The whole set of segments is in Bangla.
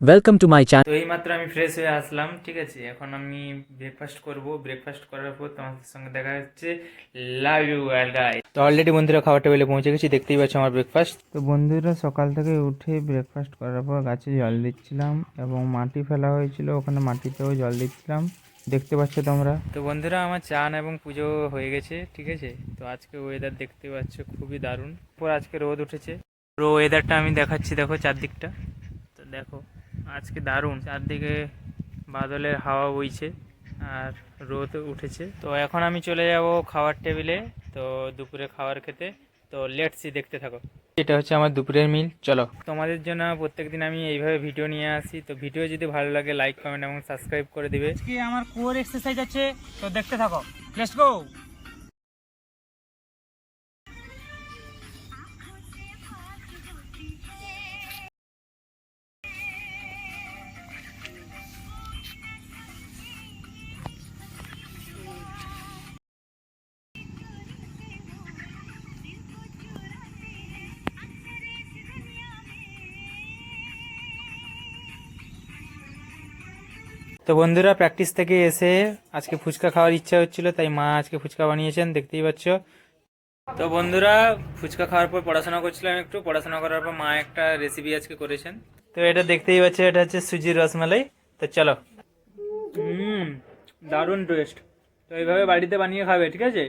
Welcome to my channel. তো এই মাত্র আমি ফ্রেশ হয়ে আসলাম ঠিক আছে? এখন আমি ব্রেকফাস্ট করব। ব্রেকফাস্ট করার পর তোমাদের সঙ্গে দেখা হচ্ছে লাভ ইউ অ্যাল গাই তো অলরেডি বন্ধুরা খাবার টেবিলে পৌঁছে গেছি দেখতেই পাচ্ছ আমার ব্রেকফাস্ট তো বন্ধুরা সকাল থেকে উঠে ব্রেকফাস্ট করার পর গাছে জল দিচ্ছিলাম এবং মাটি ফেলা হয়েছিল ওখানে মাটিতেও জল দিচ্ছিলাম। দেখতে পাচ্ছ তোমরা। তো বন্ধুরা আমার চান এবং পুজো হয়ে গেছে ঠিক আছে? তো আজকে ওয়েদার দেখতে পাচ্ছ খুবই দারুণ। পর আজকে রোদ উঠেছে। পুরো ওয়েদারটা আমি দেখাচ্ছি দেখো চারদিকটা। তো দেখো। আজকে দারুণ। চারদিকে বাদলের হাওয়া বইছে আর রোদ উঠেছে। তো এখন আমি চলে যাব খাওয়ার টেবিলে। তো দুপুরে খাবার খেতে। তো লেটসি দেখতে থাকো। এটা হচ্ছে আমার দুপুরের মিল চলো। তোমাদের জন্য প্রত্যেকদিন আমি এইভাবে ভিডিও নিয়ে আসি। তো ভিডিও যদি ভালো লাগে লাইক কমেন্ট এবং সাবস্ক্রাইব করে দিবে। আমার কোর এক্সারসাইজ আছে। তো দেখতে থাকো। লেটস গো তো বন্ধুরা প্র্যাকটিস থেকে এসে আজকে ফুচকা খাওয়ার ইচ্ছা হচ্ছিল, তাই মা আজকে ফুচকা বানিয়েছেন, দেখতেই পাচ্ছ। তো বন্ধুরা, ফুচকা খাওয়ার পর পড়াশোনা করছিলাম একটু, পড়াশোনা করার পর মা একটা রেসিপি আজকে করেছেন। তো এটা দেখতেই পাচ্ছ, এটা হচ্ছে সুজির রসমালাই। তো চলো। হুম, দারুণ টেস্ট তো এইভাবে বাড়িতে বানিয়ে খাবে, ঠিক আছে?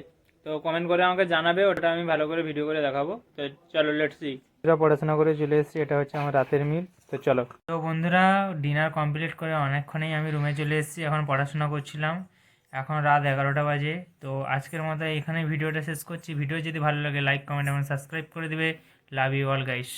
তো কমেন্ট করে আমাকে জানাবে, ওটা আমি ভালো করে ভিডিও করে দেখাবো। তো চলো লেটস পড়াশোনা করে চলে এসেছি, এটা হচ্ছে আমার রাতের মিল তো চলো। তো বন্ধুরা ডিনার কমপ্লিট করে অনেকক্ষণেই আমি রুমে চলে এসেছি। এখন পড়াশোনা করছিলাম। এখন রাত এগারোটা বাজে। তো আজকের মতো এখানে ভিডিওটা শেষ করছি। ভিডিও যদি ভালো লাগে লাইক কমেন্ট এবং সাবস্ক্রাইব করে দেবে। Love you all guys